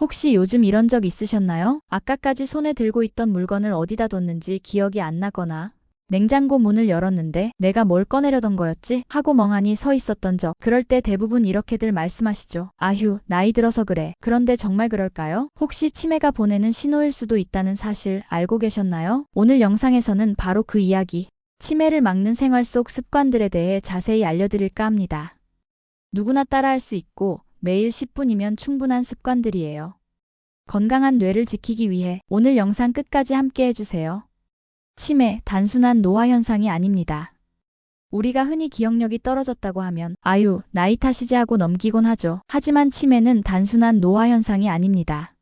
혹시 요즘 이런 적 있으셨나요? 아까까지 손에 들고 있던 물건을 어디다 뒀는지 기억이 안 나거나 냉장고 문을 열었는데 내가 뭘 꺼내려던 거였지? 하고 멍하니 서 있었던 적. 그럴 때 대부분 이렇게들 말씀하시죠. 아휴, 나이 들어서 그래. 그런데 정말 그럴까요? 혹시 치매가 보내는 신호일 수도 있다는 사실 알고 계셨나요? 오늘 영상에서는 바로 그 이야기, 치매를 막는 생활 속 습관들에 대해 자세히 알려드릴까 합니다. 누구나 따라할 수 있고 매일 10분이면 충분한 습관들이에요. 건강한 뇌를 지키기 위해 오늘 영상 끝까지 함께 해주세요. 치매, 단순한 노화 현상이 아닙니다. 우리가 흔히 기억력이 떨어졌다고 하면 아유, 나이 탓이지 하고 넘기곤 하죠. 하지만 치매는 단순한 노화 현상이 아닙니다.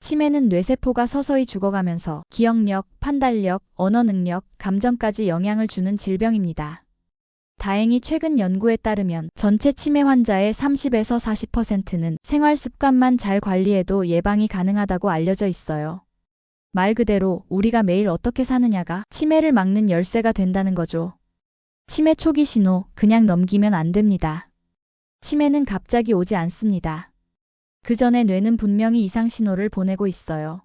치매는 뇌세포가 서서히 죽어가면서 기억력, 판단력, 언어 능력, 감정까지 영향을 주는 질병입니다. 다행히 최근 연구에 따르면 전체 치매 환자의 30에서 40%는 생활 습관만 잘 관리해도 예방이 가능하다고 알려져 있어요. 말 그대로 우리가 매일 어떻게 사느냐가 치매를 막는 열쇠가 된다는 거죠. 치매 초기 신호 그냥 넘기면 안 됩니다. 치매는 갑자기 오지 않습니다. 그 전에 뇌는 분명히 이상 신호를 보내고 있어요.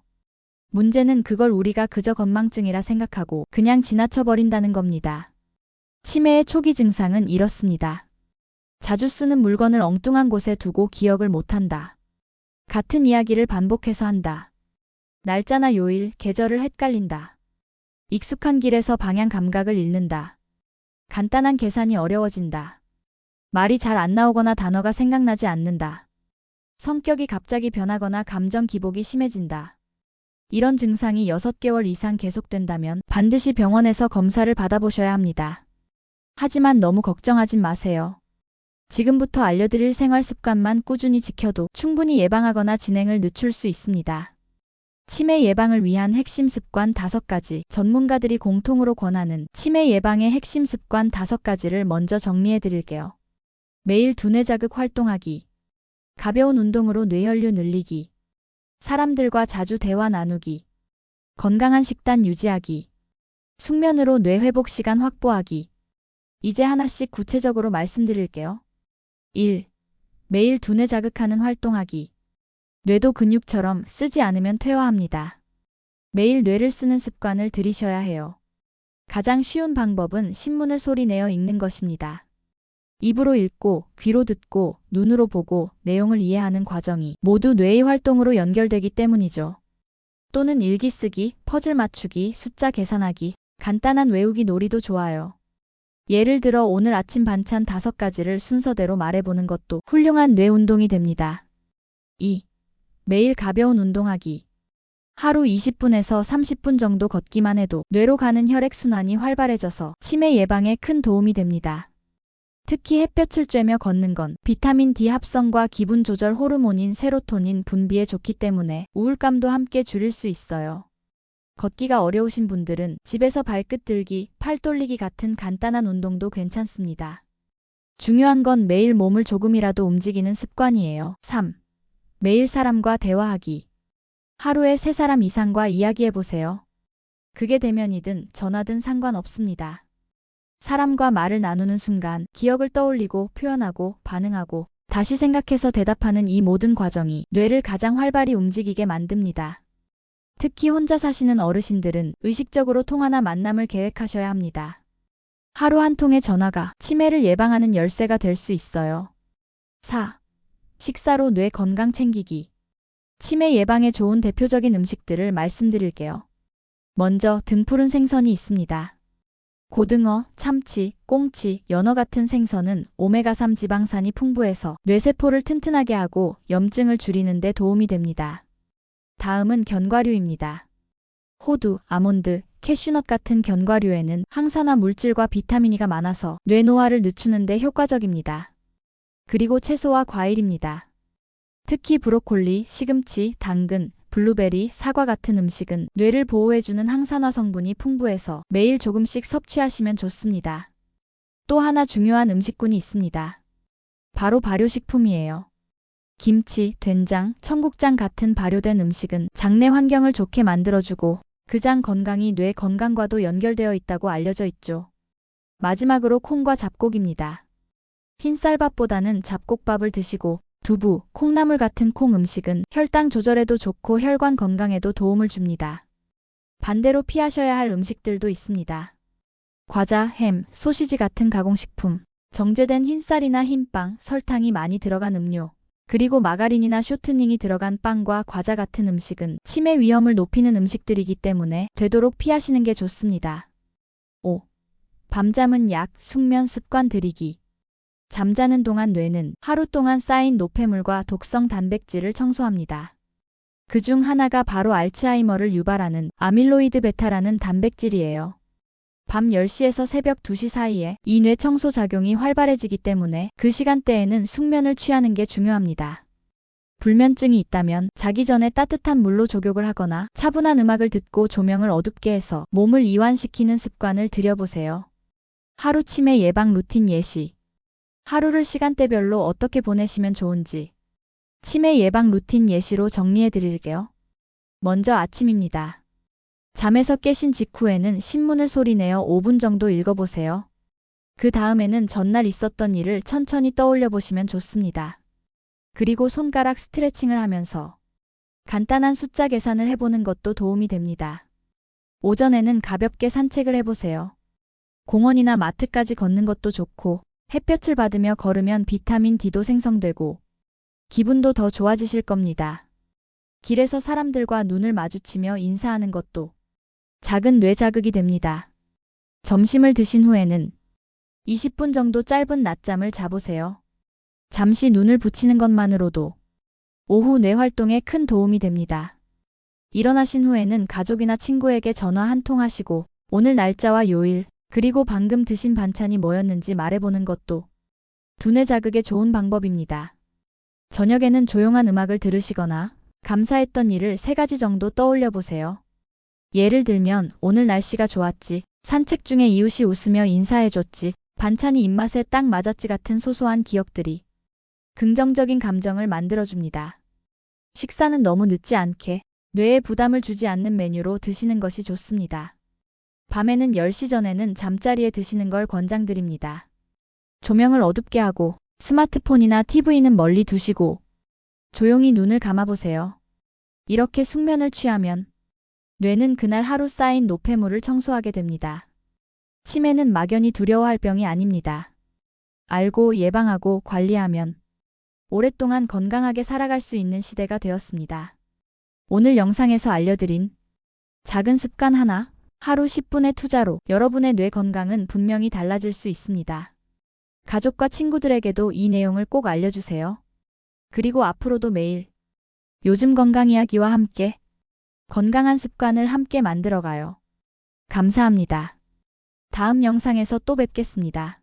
문제는 그걸 우리가 그저 건망증이라 생각하고 그냥 지나쳐 버린다는 겁니다. 치매의 초기 증상은 이렇습니다. 자주 쓰는 물건을 엉뚱한 곳에 두고 기억을 못한다. 같은 이야기를 반복해서 한다. 날짜나 요일, 계절을 헷갈린다. 익숙한 길에서 방향 감각을 잃는다. 간단한 계산이 어려워진다. 말이 잘 안 나오거나 단어가 생각나지 않는다. 성격이 갑자기 변하거나 감정 기복이 심해진다. 이런 증상이 6개월 이상 계속된다면 반드시 병원에서 검사를 받아보셔야 합니다. 하지만 너무 걱정하진 마세요. 지금부터 알려드릴 생활 습관만 꾸준히 지켜도 충분히 예방하거나 진행을 늦출 수 있습니다. 치매 예방을 위한 핵심 습관 5가지, 전문가들이 공통으로 권하는 치매 예방의 핵심 습관 5가지를 먼저 정리해 드릴게요. 매일 두뇌 자극 활동하기, 가벼운 운동으로 뇌혈류 늘리기, 사람들과 자주 대화 나누기, 건강한 식단 유지하기, 숙면으로 뇌 회복 시간 확보하기. 이제 하나씩 구체적으로 말씀드릴게요. 1. 매일 두뇌 자극하는 활동하기. 뇌도 근육처럼 쓰지 않으면 퇴화합니다. 매일 뇌를 쓰는 습관을 들이셔야 해요. 가장 쉬운 방법은 신문을 소리내어 읽는 것입니다. 입으로 읽고, 귀로 듣고, 눈으로 보고, 내용을 이해하는 과정이 모두 뇌의 활동으로 연결되기 때문이죠. 또는 일기 쓰기, 퍼즐 맞추기, 숫자 계산하기, 간단한 외우기 놀이도 좋아요. 예를 들어 오늘 아침 반찬 다섯 가지를 순서대로 말해보는 것도 훌륭한 뇌 운동이 됩니다. 2. 매일 가벼운 운동하기. 하루 20분에서 30분 정도 걷기만 해도 뇌로 가는 혈액순환이 활발해져서 치매 예방에 큰 도움이 됩니다. 특히 햇볕을 쬐며 걷는 건 비타민 D 합성과 기분 조절 호르몬인 세로토닌 분비에 좋기 때문에 우울감도 함께 줄일 수 있어요. 걷기가 어려우신 분들은 집에서 발끝 들기, 팔 돌리기 같은 간단한 운동도 괜찮습니다. 중요한 건 매일 몸을 조금이라도 움직이는 습관이에요. 3. 매일 사람과 대화하기. 하루에 세 사람 이상과 이야기해 보세요. 그게 대면이든 전화든 상관없습니다. 사람과 말을 나누는 순간 기억을 떠올리고 표현하고 반응하고 다시 생각해서 대답하는 이 모든 과정이 뇌를 가장 활발히 움직이게 만듭니다. 특히 혼자 사시는 어르신들은 의식적으로 통화나 만남을 계획하셔야 합니다. 하루 한 통의 전화가 치매를 예방하는 열쇠가 될 수 있어요. 4. 식사로 뇌 건강 챙기기. 치매 예방에 좋은 대표적인 음식들을 말씀드릴게요. 먼저 등푸른 생선이 있습니다. 고등어, 참치, 꽁치, 연어 같은 생선은 오메가3 지방산이 풍부해서 뇌세포를 튼튼하게 하고 염증을 줄이는 데 도움이 됩니다. 다음은 견과류입니다. 호두, 아몬드, 캐슈넛 같은 견과류에는 항산화 물질과 비타민이가 많아서 뇌노화를 늦추는 데 효과적입니다. 그리고 채소와 과일입니다. 특히 브로콜리, 시금치, 당근, 블루베리, 사과 같은 음식은 뇌를 보호해주는 항산화 성분이 풍부해서 매일 조금씩 섭취하시면 좋습니다. 또 하나 중요한 음식군이 있습니다. 바로 발효식품이에요. 김치, 된장, 청국장 같은 발효된 음식은 장내 환경을 좋게 만들어주고 그장 건강이 뇌 건강과도 연결되어 있다고 알려져 있죠. 마지막으로 콩과 잡곡입니다. 흰쌀밥보다는 잡곡밥을 드시고 두부, 콩나물 같은 콩 음식은 혈당 조절에도 좋고 혈관 건강에도 도움을 줍니다. 반대로 피하셔야 할 음식들도 있습니다. 과자, 햄, 소시지 같은 가공식품, 정제된 흰쌀이나 흰빵, 설탕이 많이 들어간 음료, 그리고 마가린이나 쇼트닝이 들어간 빵과 과자 같은 음식은 치매 위험을 높이는 음식들이기 때문에 되도록 피하시는 게 좋습니다. 5. 밤잠은 약, 숙면 습관 들이기. 잠자는 동안 뇌는 하루 동안 쌓인 노폐물과 독성 단백질을 청소합니다. 그 중 하나가 바로 알츠하이머를 유발하는 아밀로이드 베타라는 단백질이에요. 밤 10시에서 새벽 2시 사이에 이 뇌 청소 작용이 활발해지기 때문에 그 시간대에는 숙면을 취하는 게 중요합니다. 불면증이 있다면 자기 전에 따뜻한 물로 조격을 하거나 차분한 음악을 듣고 조명을 어둡게 해서 몸을 이완시키는 습관을 들여보세요. 하루 치매 예방 루틴 예시. 하루를 시간대별로 어떻게 보내시면 좋은지. 치매 예방 루틴 예시로 정리해 드릴게요. 먼저 아침입니다. 잠에서 깨신 직후에는 신문을 소리내어 5분 정도 읽어보세요. 그 다음에는 전날 있었던 일을 천천히 떠올려 보시면 좋습니다. 그리고 손가락 스트레칭을 하면서 간단한 숫자 계산을 해보는 것도 도움이 됩니다. 오전에는 가볍게 산책을 해보세요. 공원이나 마트까지 걷는 것도 좋고 햇볕을 받으며 걸으면 비타민 D도 생성되고 기분도 더 좋아지실 겁니다. 길에서 사람들과 눈을 마주치며 인사하는 것도 작은 뇌 자극이 됩니다. 점심을 드신 후에는 20분 정도 짧은 낮잠을 자보세요. 잠시 눈을 붙이는 것만으로도 오후 뇌 활동에 큰 도움이 됩니다. 일어나신 후에는 가족이나 친구에게 전화 한 통 하시고 오늘 날짜와 요일, 그리고 방금 드신 반찬이 뭐였는지 말해보는 것도 두뇌 자극에 좋은 방법입니다. 저녁에는 조용한 음악을 들으시거나 감사했던 일을 세 가지 정도 떠올려 보세요. 예를 들면 오늘 날씨가 좋았지, 산책 중에 이웃이 웃으며 인사해줬지, 반찬이 입맛에 딱 맞았지 같은 소소한 기억들이 긍정적인 감정을 만들어줍니다. 식사는 너무 늦지 않게 뇌에 부담을 주지 않는 메뉴로 드시는 것이 좋습니다. 밤에는 10시 전에는 잠자리에 드시는 걸 권장드립니다. 조명을 어둡게 하고 스마트폰이나 TV는 멀리 두시고 조용히 눈을 감아보세요. 이렇게 숙면을 취하면 뇌는 그날 하루 쌓인 노폐물을 청소하게 됩니다. 치매는 막연히 두려워할 병이 아닙니다. 알고 예방하고 관리하면 오랫동안 건강하게 살아갈 수 있는 시대가 되었습니다. 오늘 영상에서 알려드린 작은 습관 하나, 하루 10분의 투자로 여러분의 뇌 건강은 분명히 달라질 수 있습니다. 가족과 친구들에게도 이 내용을 꼭 알려주세요. 그리고 앞으로도 매일 요즘 건강 이야기와 함께 건강한 습관을 함께 만들어가요. 감사합니다. 다음 영상에서 또 뵙겠습니다.